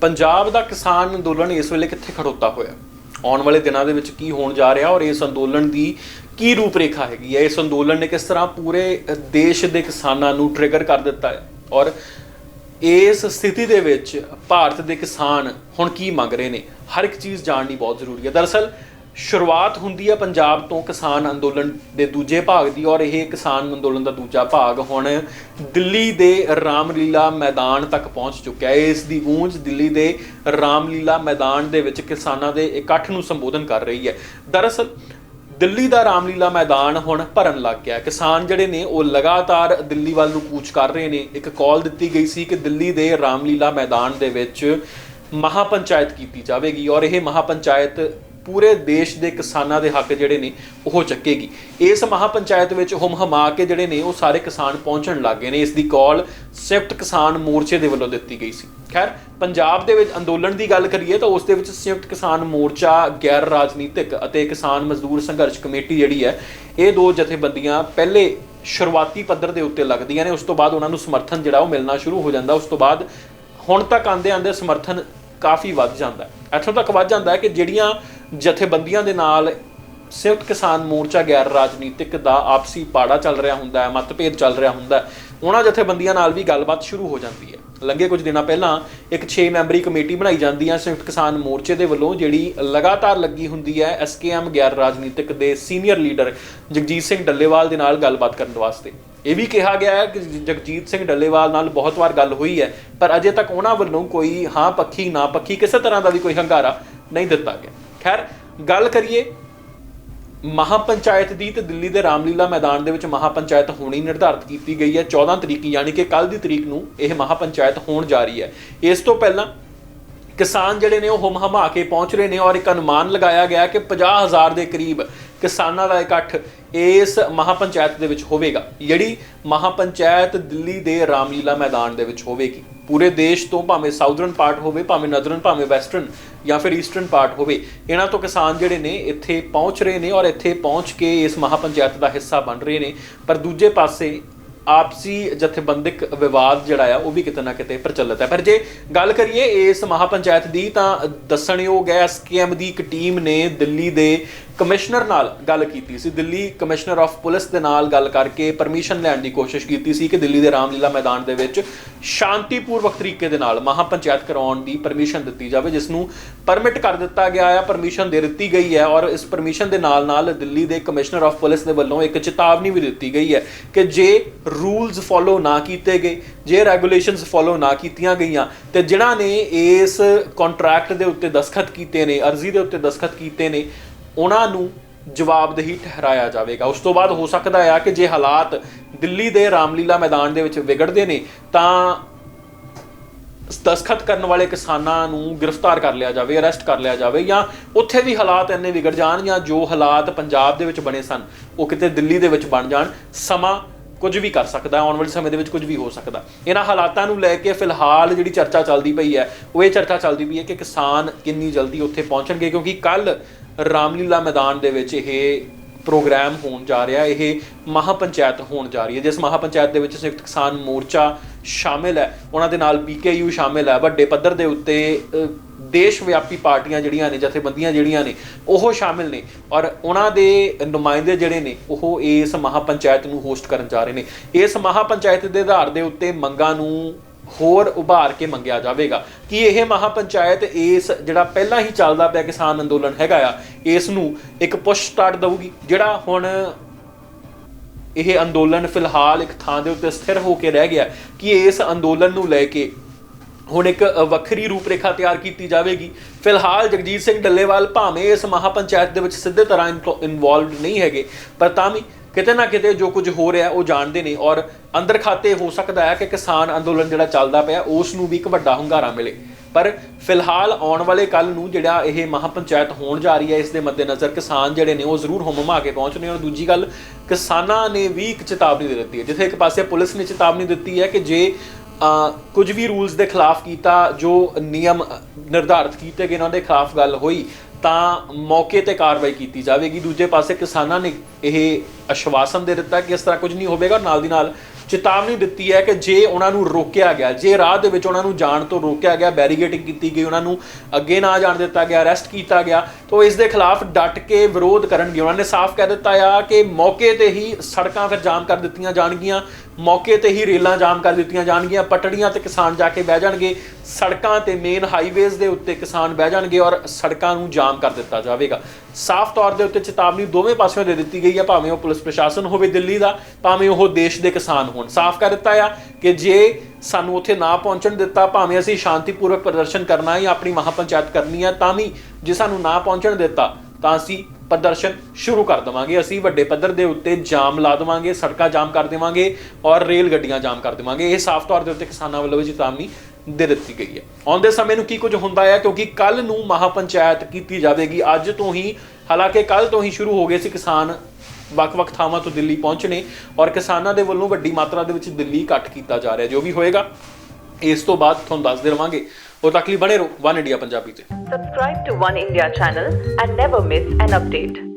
ਪੰਜਾਬ ਦਾ ਕਿਸਾਨ ਅੰਦੋਲਨ ਇਸ ਵੇਲੇ ਕਿੱਥੇ ਖੜੋਤਾ ਹੋਇਆ? ਆਉਣ ਵਾਲੇ ਦਿਨਾਂ ਦੇ ਵਿੱਚ ਕੀ ਹੋਣ ਜਾ ਰਿਹਾ ਔਰ ਇਸ ਅੰਦੋਲਨ ਦੀ ਕੀ ਰੂਪਰੇਖਾ ਹੈਗੀ ਹੈ? ਇਸ ਅੰਦੋਲਨ ਨੇ ਕਿਸ ਤਰ੍ਹਾਂ ਪੂਰੇ ਦੇਸ਼ ਦੇ ਕਿਸਾਨਾਂ ਨੂੰ ਟ੍ਰਿਗਰ ਕਰ ਦਿੱਤਾ ਹੈ? ਔਰ ਇਸ ਸਥਿਤੀ ਦੇ ਵਿੱਚ ਭਾਰਤ ਦੇ ਕਿਸਾਨ ਹੁਣ ਕੀ ਮੰਗ ਰਹੇ ਨੇ? ਹਰ ਇੱਕ ਚੀਜ਼ ਜਾਣਨੀ ਬਹੁਤ ਜ਼ਰੂਰੀ ਹੈ। ਦਰਅਸਲ ਸ਼ੁਰੂਆਤ ਹੁੰਦੀ ਹੈ ਪੰਜਾਬ ਤੋਂ ਕਿਸਾਨ ਅੰਦੋਲਨ ਦੇ ਦੂਜੇ ਭਾਗ ਦੀ ਔਰ ਇਹ ਕਿਸਾਨ ਅੰਦੋਲਨ ਦਾ ਦੂਜਾ ਭਾਗ ਹੁਣ ਦਿੱਲੀ ਦੇ ਰਾਮਲੀਲਾ ਮੈਦਾਨ ਤੱਕ ਪਹੁੰਚ ਚੁੱਕਿਆ ਹੈ। ਇਸ ਦੀ ਗੂੰਜ ਦਿੱਲੀ ਦੇ ਰਾਮਲੀਲਾ ਮੈਦਾਨ ਦੇ ਵਿੱਚ ਕਿਸਾਨਾਂ ਦੇ ਇਕੱਠ ਨੂੰ ਸੰਬੋਧਨ ਕਰ ਰਹੀ ਹੈ। ਦਰਅਸਲ, ਦਿੱਲੀ ਦਾ ਰਾਮਲੀਲਾ ਮੈਦਾਨ ਹੁਣ ਭਰਨ ਲੱਗ ਗਿਆ ਕਿਸਾਨ ਜਿਹੜੇ ਨੇ, ਉਹ ਲਗਾਤਾਰ ਦਿੱਲੀ ਵੱਲ ਨੂੰ ਕੂਚ ਕਰ ਰਹੇ ਨੇ। ਇੱਕ ਕਾਲ ਦਿੱਤੀ ਗਈ ਸੀ ਕਿ ਦਿੱਲੀ ਦੇ ਰਾਮਲੀਲਾ ਮੈਦਾਨ ਦੇ ਵਿੱਚ ਮਹਾਪੰਚਾਇਤ ਕੀਤੀ ਜਾਵੇਗੀ ਔਰ ਇਹ ਮਹਾਪੰਚਾਇਤ ਪੂਰੇ ਦੇਸ਼ ਦੇ ਕਿਸਾਨਾਂ ਦੇ ਹੱਕ ਜਿਹੜੇ ਨੇ ਉਹ ਚੱਕੇਗੀ। ਇਸ ਮਹਾਪੰਚਾਇਤ ਵਿੱਚ ਹੁਮ ਹਮਾ ਕੇ ਜਿਹੜੇ ਨੇ ਉਹ ਸਾਰੇ ਕਿਸਾਨ ਪਹੁੰਚਣ ਲੱਗ ਗਏ ਨੇ। ਇਸ ਦੀ ਕਾਲ ਸੰਯੁਕਤ ਕਿਸਾਨ ਮੋਰਚੇ ਦੇ ਵੱਲੋਂ ਦਿੱਤੀ ਗਈ ਸੀ। ਖੈਰ, ਪੰਜਾਬ ਦੇ ਵਿੱਚ ਅੰਦੋਲਨ ਦੀ ਗੱਲ ਕਰੀਏ ਤਾਂ ਉਸ ਦੇ ਵਿੱਚ ਸੰਯੁਕਤ ਕਿਸਾਨ ਮੋਰਚਾ, ਗੈਰ ਰਾਜਨੀਤਿਕ ਅਤੇ ਕਿਸਾਨ ਮਜ਼ਦੂਰ ਸੰਘਰਸ਼ ਕਮੇਟੀ ਜਿਹੜੀ ਹੈ, ਇਹ ਦੋ ਜਥੇਬੰਦੀਆਂ ਪਹਿਲੇ ਸ਼ੁਰੂਆਤੀ ਪੱਧਰ ਦੇ ਉੱਤੇ ਲੱਗਦੀਆਂ ਨੇ। ਉਸ ਤੋਂ ਬਾਅਦ ਉਹਨਾਂ ਨੂੰ ਸਮਰਥਨ ਜਿਹੜਾ ਉਹ ਮਿਲਣਾ ਸ਼ੁਰੂ ਹੋ ਜਾਂਦਾ। ਉਸ ਤੋਂ ਬਾਅਦ ਹੁਣ ਤੱਕ ਆਂਦੇ ਆਂਦੇ ਸਮਰਥਨ ਕਾਫੀ ਵੱਧ ਜਾਂਦਾ ਹੈ। ਇੱਥੋਂ ਤੱਕ ਵੱਧ ਜਾਂਦਾ ਹੈ ਕਿ ਜਿਹੜੀਆਂ ਜਥੇਬੰਦੀਆਂ ਦੇ ਨਾਲ ਸੰਯੁਕਤ ਕਿਸਾਨ ਮੋਰਚਾ ਗੈਰ ਰਾਜਨੀਤਿਕ ਦਾ ਆਪਸੀ ਪਾੜਾ ਚੱਲ ਰਿਹਾ ਹੁੰਦਾ ਹੈ, ਮਤਭੇਦ ਚੱਲ ਰਿਹਾ ਹੁੰਦਾ ਹੈ, ਉਹਨਾਂ ਜਥੇਬੰਦੀਆਂ ਨਾਲ ਵੀ ਗੱਲਬਾਤ ਸ਼ੁਰੂ ਹੋ ਜਾਂਦੀ ਹੈ। ਲੰਘੇ ਕੁਝ ਦਿਨਾਂ ਪਹਿਲਾਂ ਇੱਕ 6 ਮੈਂਬਰੀ ਕਮੇਟੀ ਬਣਾਈ ਜਾਂਦੀ ਹੈ ਸੰਯੁਕਤ ਕਿਸਾਨ ਮੋਰਚੇ ਦੇ ਵੱਲੋਂ, ਜਿਹੜੀ ਲਗਾਤਾਰ ਲੱਗੀ ਹੁੰਦੀ ਹੈ ਐਸਕੇਐਮ ਗੈਰ ਰਾਜਨੀਤਿਕ ਦੇ ਸੀਨੀਅਰ ਲੀਡਰ ਜਗਜੀਤ ਸਿੰਘ ਡੱਲੇਵਾਲ ਦੇ ਨਾਲ ਗੱਲਬਾਤ ਕਰਨ ਵਾਸਤੇ। ਇਹ ਵੀ ਕਿਹਾ ਗਿਆ ਹੈ ਕਿ ਜਗਜੀਤ ਸਿੰਘ ਡੱਲੇਵਾਲ ਨਾਲ ਬਹੁਤ ਵਾਰ ਗੱਲ ਹੋਈ ਹੈ, ਪਰ ਅਜੇ ਤੱਕ ਉਹਨਾਂ ਵੱਲੋਂ ਕੋਈ ਹਾਂ ਪੱਖੀ, ਨਾ ਪੱਖੀ ਕਿਸੇ ਤਰ੍ਹਾਂ ਦਾ ਵੀ ਕੋਈ ਹੰਗਾਰਾ ਨਹੀਂ ਦਿੱਤਾ ਗਿਆ। ਖੈਰ, ਗੱਲ ਕਰੀਏ ਮਹਾਪੰਚਾਇਤ ਦੀ ਤੇ ਦਿੱਲੀ ਦੇ ਰਾਮਲੀਲਾ ਮੈਦਾਨ ਦੇ ਵਿੱਚ ਮਹਾਪੰਚਾਇਤ ਹੋਣੀ ਨਿਰਧਾਰਤ ਕੀਤੀ ਗਈ ਹੈ 14 ਤਰੀਕ ਯਾਨੀ ਕਿ ਕੱਲ ਦੀ ਤਰੀਕ ਨੂੰ ਇਹ ਮਹਾਪੰਚਾਇਤ ਹੋਣ ਜਾ ਰਹੀ ਹੈ। ਇਸ ਤੋਂ ਪਹਿਲਾਂ ਕਿਸਾਨ ਜਿਹੜੇ ਨੇ ਉਹ ਹੁਮ ਹਮਾ ਕੇ ਪਹੁੰਚ ਰਹੇ ਨੇ ਔਰ ਇੱਕ ਅਨੁਮਾਨ ਲਗਾਇਆ ਗਿਆ ਕਿ 50000 ਦੇ ਕਰੀਬ ਕਿਸਾਨਾਂ ਦਾ ਇਕੱਠ ਇਸ ਮਹਾਪੰਚਾਇਤ ਦੇ ਵਿੱਚ ਹੋਵੇਗਾ। ਜਿਹੜੀ ਮਹਾਪੰਚਾਇਤ ਦਿੱਲੀ ਦੇ ਰਾਮਲੀਲਾ ਮੈਦਾਨ ਦੇ ਵਿੱਚ ਹੋਵੇਗੀ। ਪੂਰੇ ਦੇਸ਼ ਤੋਂ ਭਾਵੇਂ ਸਾਊਦਰਨ ਪਾਰਟ ਹੋਵੇ, ਭਾਵੇਂ ਨਦਰਨ, ਭਾਵੇਂ ਵੈਸਟਰਨ ਜਾਂ ਫਿਰ ਈਸਟਰਨ ਪਾਰਟ ਹੋਵੇ, ਇਹਨਾਂ ਤੋਂ ਕਿਸਾਨ ਜਿਹੜੇ ਨੇ ਇੱਥੇ ਪਹੁੰਚ ਰਹੇ ਨੇ ਔਰ ਇੱਥੇ ਪਹੁੰਚ ਕੇ ਇਸ ਮਹਾਪੰਚਾਇਤ ਦਾ ਹਿੱਸਾ ਬਣ ਰਹੇ ਨੇ। ਪਰ ਦੂਜੇ ਪਾਸੇ ਆਪਸੀ ਜਥੇਬੰਦਕ ਵਿਵਾਦ ਜਿਹੜਾ ਆ, ਉਹ ਵੀ ਕਿਤੇ ਨਾ ਕਿਤੇ ਪ੍ਰਚਲਿਤ ਹੈ। ਪਰ ਜੇ ਗੱਲ ਕਰੀਏ ਇਸ ਮਹਾਪੰਚਾਇਤ ਦੀ ਤਾਂ ਦੱਸਣਯੋਗ ਹੈ ਐਸਕੇਐਮ ਦੀ ਇੱਕ ਟੀਮ ਨੇ ਦਿੱਲੀ ਦੇ ਕਮਿਸ਼ਨਰ ਨਾਲ ਗੱਲ ਕੀਤੀ ਸੀ, ਦਿੱਲੀ ਕਮਿਸ਼ਨਰ ਆਫ ਪੁਲਿਸ ਦੇ ਨਾਲ ਗੱਲ ਕਰਕੇ ਪਰਮਿਸ਼ਨ ਲੈਣ ਦੀ ਕੋਸ਼ਿਸ਼ ਕੀਤੀ ਸੀ ਕਿ ਦਿੱਲੀ ਦੇ ਰਾਮਲੀਲਾ ਮੈਦਾਨ ਦੇ ਵਿੱਚ ਸ਼ਾਂਤੀਪੂਰਵਕ ਤਰੀਕੇ ਦੇ ਨਾਲ ਮਹਾਪੰਚਾਇਤ ਕਰਾਉਣ ਦੀ ਪਰਮਿਸ਼ਨ ਦਿੱਤੀ ਜਾਵੇ, ਜਿਸ ਨੂੰ ਪਰਮਿਟ ਕਰ ਦਿੱਤਾ ਗਿਆ ਹੈ ਪਰਮਿਸ਼ਨ ਦੇ ਦਿੱਤੀ ਗਈ ਹੈ ਔਰ ਇਸ ਪਰਮਿਸ਼ਨ ਦੇ ਨਾਲ ਨਾਲ ਦਿੱਲੀ ਦੇ ਕਮਿਸ਼ਨਰ ਆਫ ਪੁਲਿਸ ਦੇ ਵੱਲੋਂ ਇੱਕ ਚੇਤਾਵਨੀ ਵੀ ਦਿੱਤੀ ਗਈ ਹੈ ਕਿ ਜੇ ਰੂਲਸ ਫੋਲੋ ਨਾ ਕੀਤੇ ਗਏ, ਜੇ ਰੈਗੂਲੇਸ਼ਨਸ ਫੋਲੋ ਨਾ ਕੀਤੀਆਂ ਗਈਆਂ, ਤੇ ਜਿਨ੍ਹਾਂ ਨੇ ਇਸ ਕੰਟਰੈਕਟ ਦੇ ਉੱਤੇ ਦਸਖਤ ਕੀਤੇ ਨੇ, ਅਰਜ਼ੀ ਦੇ ਉੱਤੇ ਦਸਖਤ ਕੀਤੇ ਨੇ ਉਹਨਾਂ ਨੂੰ ਜਵਾਬਦੇਹੀ ਠਹਿਰਾਇਆ ਜਾਵੇਗਾ। ਉਸ ਤੋਂ ਬਾਅਦ ਹੋ ਸਕਦਾ ਹੈ ਕਿ ਜੇ ਹਾਲਾਤ ਦਿੱਲੀ ਦੇ ਰਾਮਲੀਲਾ ਮੈਦਾਨ ਦੇ ਵਿੱਚ ਵਿਗੜਦੇ ਨੇ, ਤਾਂ ਦਸਖਤ ਕਰਨ ਵਾਲੇ ਕਿਸਾਨਾਂ ਨੂੰ ਗ੍ਰਿਫਤਾਰ ਕਰ ਲਿਆ ਜਾਵੇ, ਅਰੈਸਟ ਕਰ ਲਿਆ ਜਾਵੇ ਜਾਂ ਉੱਥੇ ਵੀ ਹਾਲਾਤ ਇੰਨੇ ਵਿਗੜ ਜਾਣ ਜਾਂ ਜੋ ਹਾਲਾਤ ਪੰਜਾਬ ਦੇ ਵਿੱਚ ਬਣੇ ਸਨ, ਉਹ ਕਿਤੇ ਦਿੱਲੀ ਦੇ ਵਿੱਚ ਬਣ ਜਾਣ, ਸਮਾਂ ਕੁਝ ਵੀ ਕਰ ਸਕਦਾ, ਆਉਣ ਵਾਲੇ ਸਮੇਂ ਦੇ ਵਿੱਚ ਕੁਝ ਵੀ ਹੋ ਸਕਦਾ। ਇਹਨਾਂ ਹਾਲਾਤਾਂ ਨੂੰ ਲੈ ਕੇ ਫਿਲਹਾਲ ਜਿਹੜੀ ਚਰਚਾ ਚੱਲਦੀ ਪਈ ਹੈ, ਉਹ ਇਹ ਚਰਚਾ ਚੱਲਦੀ ਪਈ ਹੈ ਕਿ ਕਿਸਾਨ ਕਿੰਨੀ ਜਲਦੀ ਉੱਥੇ ਪਹੁੰਚਣਗੇ, ਕਿਉਂਕਿ ਕੱਲ ਰਾਮਲੀਲਾ ਮੈਦਾਨ ਦੇ ਵਿੱਚ ਇਹ ਪ੍ਰੋਗਰਾਮ ਹੋਣ ਜਾ ਰਿਹਾ, ਇਹ ਮਹਾਪੰਚਾਇਤ ਹੋਣ ਜਾ ਰਹੀ ਹੈ, ਜਿਸ ਮਹਾਪੰਚਾਇਤ ਦੇ ਵਿੱਚ ਸੰਯੁਕਤ ਕਿਸਾਨ ਮੋਰਚਾ ਸ਼ਾਮਿਲ ਹੈ। ਉਹਨਾਂ ਦੇ ਨਾਲ ਬੀਕੇਯੂ ਸ਼ਾਮਿਲ ਹੈ, ਵੱਡੇ ਪੱਧਰ ਦੇ ਉੱਤੇ ਦੇਸ਼ ਵਿਆਪੀ ਪਾਰਟੀਆਂ ਜਿਹੜੀਆਂ ਨੇ, ਜਥੇਬੰਦੀਆਂ ਜਿਹੜੀਆਂ ਨੇ, ਉਹ ਸ਼ਾਮਿਲ ਨੇ ਔਰ ਉਹਨਾਂ ਦੇ ਨੁਮਾਇੰਦੇ ਜਿਹੜੇ ਨੇ, ਉਹ ਇਸ ਮਹਾਪੰਚਾਇਤ ਨੂੰ ਹੋਸਟ ਕਰਨ ਜਾ ਰਹੇ ਨੇ। ਇਸ ਮਹਾਪੰਚਾਇਤ ਦੇ ਆਧਾਰ ਦੇ ਉੱਤੇ ਮੰਗਾਂ ਨੂੰ ਹੋਰ ਉਭਾਰ ਕੇ ਮੰਗਿਆ ਜਾਵੇਗਾ। ਕਿ ਇਹ ਮਹਾਪੰਚਾਇਤ ਇਸ ਜਿਹੜਾ ਪਹਿਲਾਂ ਹੀ ਚੱਲਦਾ ਪਿਆ ਕਿਸਾਨ ਅੰਦੋਲਨ ਹੈਗਾ ਆ, ਇਸ ਨੂੰ ਇੱਕ ਪੁਸ਼ ਸਟਾਰਟ ਦਊਗੀ, ਜਿਹੜਾ ਹੁਣ ਇਹ ਅੰਦੋਲਨ ਫਿਲਹਾਲ ਇੱਕ ਥਾਂ ਦੇ ਉੱਤੇ ਸਥਿਰ ਹੋ ਕੇ ਰਹਿ ਗਿਆ। ਕਿ ਇਸ ਅੰਦੋਲਨ ਨੂੰ ਲੈ ਕੇ ਹੁਣ ਇੱਕ ਵੱਖਰੀ ਰੂਪਰੇਖਾ ਤਿਆਰ ਕੀਤੀ ਜਾਵੇਗੀ? ਫਿਲਹਾਲ ਜਗਜੀਤ ਸਿੰਘ ਡੱਲੇਵਾਲ ਭਾਵੇਂ ਇਸ ਮਹਾਪੰਚਾਇਤ ਦੇ ਵਿੱਚ ਸਿੱਧੇ ਤਰ੍ਹਾਂ ਇਨਵੋਲਵਡ ਨਹੀਂ ਹੈਗੇ, ਪਰ ਤਾਂ ਵੀ ਕਿਤੇ ਨਾ ਕਿਤੇ ਜੋ ਕੁਝ ਹੋ ਰਿਹਾ ਉਹ ਜਾਣਦੇ ਨੇ ਔਰ ਅੰਦਰ ਖਾਤੇ ਹੋ ਸਕਦਾ ਹੈ ਕਿ ਕਿਸਾਨ ਅੰਦੋਲਨ ਜਿਹੜਾ ਚੱਲਦਾ ਪਿਆ, ਉਸ ਨੂੰ ਵੀ ਇੱਕ ਵੱਡਾ ਹੁੰਗਾਰਾ ਮਿਲੇ। ਪਰ ਫਿਲਹਾਲ ਆਉਣ ਵਾਲੇ ਕੱਲ ਨੂੰ ਜਿਹੜਾ ਇਹ ਮਹਾਪੰਚਾਇਤ ਹੋਣ ਜਾ ਰਹੀ ਹੈ, ਇਸ ਦੇ ਮੱਦੇਨਜ਼ਰ ਕਿਸਾਨ ਜਿਹੜੇ ਨੇ ਉਹ ਜ਼ਰੂਰ ਹੁਮਮਾ ਕੇ ਪਹੁੰਚਣੇ ਔਰ ਦੂਜੀ ਗੱਲ, ਕਿਸਾਨਾਂ ਨੇ ਵੀ ਇੱਕ ਚੇਤਾਵਨੀ ਦੇ ਦਿੱਤੀ ਹੈ। ਜਿੱਥੇ ਇੱਕ ਪਾਸੇ ਪੁਲਿਸ ਨੇ ਚੇਤਾਵਨੀ ਦਿੱਤੀ ਹੈ ਕਿ ਜੇ ਕੁਝ ਵੀ ਰੂਲਸ ਦੇ ਖਿਲਾਫ ਕੀਤਾ, ਜੋ ਨਿਯਮ ਨਿਰਧਾਰਿਤ ਕੀਤੇ ਗਏ ਉਹਨਾਂ ਦੇ ਖਿਲਾਫ ਗੱਲ ਹੋਈ, ਤਾਂ ਮੌਕੇ ਤੇ ਕਾਰਵਾਈ ਕੀਤੀ ਜਾਵੇਗੀ। ਦੂਜੇ ਪਾਸੇ ਕਿਸਾਨਾਂ ਨੇ ਇਹ ਆਸ਼ਵਾਸਨ ਦੇ ਦਿੱਤਾ ਕਿ ਇਸ ਤਰ੍ਹਾਂ ਕੁਝ ਨਹੀਂ ਹੋਵੇਗਾ, ਨਾਲ ਦੀ ਨਾਲ ਚੇਤਾਵਨੀ ਦਿੱਤੀ ਹੈ ਕਿ ਜੇ ਉਹਨਾਂ ਨੂੰ ਰੋਕਿਆ ਗਿਆ, ਜੇ ਰਾਹ ਦੇ ਵਿੱਚ ਉਹਨਾਂ ਨੂੰ ਜਾਣ ਤੋਂ ਰੋਕਿਆ ਗਿਆ ਬੈਰੀਗੇਟਿੰਗ ਕੀਤੀ ਗਈ, ਉਹਨਾਂ ਨੂੰ ਅੱਗੇ ਨਾ ਜਾਣ ਦਿੱਤਾ ਗਿਆ ਅਰੈਸਟ ਕੀਤਾ ਗਿਆ, ਤਾਂ ਇਸ ਦੇ ਖਿਲਾਫ ਡਟ ਕੇ ਵਿਰੋਧ ਕਰਨਗੇ ਉਹਨਾਂ ਨੇ ਸਾਫ਼ ਕਹਿ ਦਿੱਤਾ ਆ ਕਿ ਮੌਕੇ ਤੇ ਹੀ ਸੜਕਾਂ ਫਿਰ ਜਾਮ ਕਰ ਦਿੱਤੀਆਂ ਜਾਣਗੀਆਂ, ਮੌਕੇ ਤੇ ਹੀ ਰੇਲਾਂ ਜਾਮ ਕਰ ਦਿੱਤੀਆਂ ਜਾਣਗੀਆਂ, ਪਟੜੀਆਂ ਤੇ ਕਿਸਾਨ ਜਾ ਕੇ ਬਹਿ ਜਾਣਗੇ, ਸੜਕਾਂ ਤੇ ਮੇਨ ਹਾਈਵੇਜ਼ ਦੇ ਉੱਤੇ ਕਿਸਾਨ ਬਹਿ ਜਾਣਗੇ ਔਰ ਸੜਕਾਂ ਨੂੰ ਜਾਮ ਕਰ ਦਿੱਤਾ ਜਾਵੇਗਾ। ਸਾਫ਼ ਤੌਰ ਦੇ ਉੱਤੇ ਚੇਤਾਵਨੀ ਦੋਵੇਂ ਪਾਸਿਓਂ ਦੇ ਦਿੱਤੀ ਗਈ ਹੈ ਭਾਵੇਂ ਉਹ ਪੁਲਿਸ ਪ੍ਰਸ਼ਾਸਨ ਹੋਵੇ ਦਿੱਲੀ ਦਾ, ਭਾਵੇਂ ਉਹ ਦੇਸ਼ ਦੇ ਕਿਸਾਨ ਹੋਣ ਸਾਫ਼ ਕਰ ਦਿੱਤਾ ਆ ਕਿ ਜੇ ਸਾਨੂੰ ਉੱਥੇ ਨਾ ਪਹੁੰਚਣ ਦਿੱਤਾ, ਭਾਵੇਂ ਅਸੀਂ ਸ਼ਾਂਤੀਪੂਰਵਕ ਪ੍ਰਦਰਸ਼ਨ ਕਰਨਾ ਹੈ ਜਾਂ ਆਪਣੀ ਮਹਾਪੰਚਾਇਤ ਕਰਨੀ ਹੈ ਤਾਂ ਵੀ ਜੇ ਸਾਨੂੰ ਨਾ ਪਹੁੰਚਣ ਦਿੱਤਾ, ਤਾਂ ਅਸੀਂ ਪ੍ਰਦਰਸ਼ਨ ਸ਼ੁਰੂ ਕਰ ਦੇਵਾਂਗੇ। ਅਸੀਂ ਵੱਡੇ ਪੱਧਰ ਦੇ ਉੱਤੇ ਜਾਮ ਲਾ ਦੇਵਾਂਗੇ, ਸੜਕਾਂ ਜਾਮ ਕਰ ਦੇਵਾਂਗੇ ਔਰ ਰੇਲ ਗੱਡੀਆਂ ਜਾਮ ਕਰ ਦੇਵਾਂਗੇ। ਇਹ ਸਾਫ਼ ਤੌਰ ਦੇ ਉੱਤੇ ਕਿਸਾਨਾਂ ਵੱਲੋਂ ਵੀ ਚੇਤਾਵਨੀ ਦੇ ਦਿੱਤੀ ਗਈ ਹੈ। ਆਉਂਦੇ ਸਮੇਂ ਨੂੰ ਕੀ ਕੁਝ ਹੁੰਦਾ ਹੈ ਕਿਉਂਕਿ ਕੱਲ ਨੂੰ ਮਹਾਪੰਚਾਇਤ ਕੀਤੀ ਜਾਵੇਗੀ। ਅੱਜ ਤੋਂ ਹੀ, ਹਾਲਾਂਕਿ ਕੱਲ ਤੋਂ ਹੀ ਸ਼ੁਰੂ ਹੋ ਗਏ ਸੀ ਕਿਸਾਨ ਵੱਖ-ਵੱਖ ਥਾਵਾਂ ਤੋਂ ਦਿੱਲੀ ਪਹੁੰਚਣੇ ਔਰ ਕਿਸਾਨਾਂ ਦੇ ਵੱਲੋਂ ਵੱਡੀ ਮਾਤਰਾ ਦੇ ਵਿੱਚ ਦਿੱਲੀ ਇਕੱਠ ਕੀਤਾ ਜਾ ਰਿਹਾ ਜੋ ਵੀ ਹੋਏਗਾ, ਇਸ ਤੋਂ ਬਾਅਦ ਤੁਹਾਨੂੰ ਦੱਸਦੇ ਰਵਾਂਗੇ। ਉਹ ਤੱਕ ਲਈ ਬਣੇ ਰਹੋ, ਵਨ ਇੰਡੀਆ ਪੰਜਾਬੀ ਤੇ। Subscribe to One India channel and never miss an update.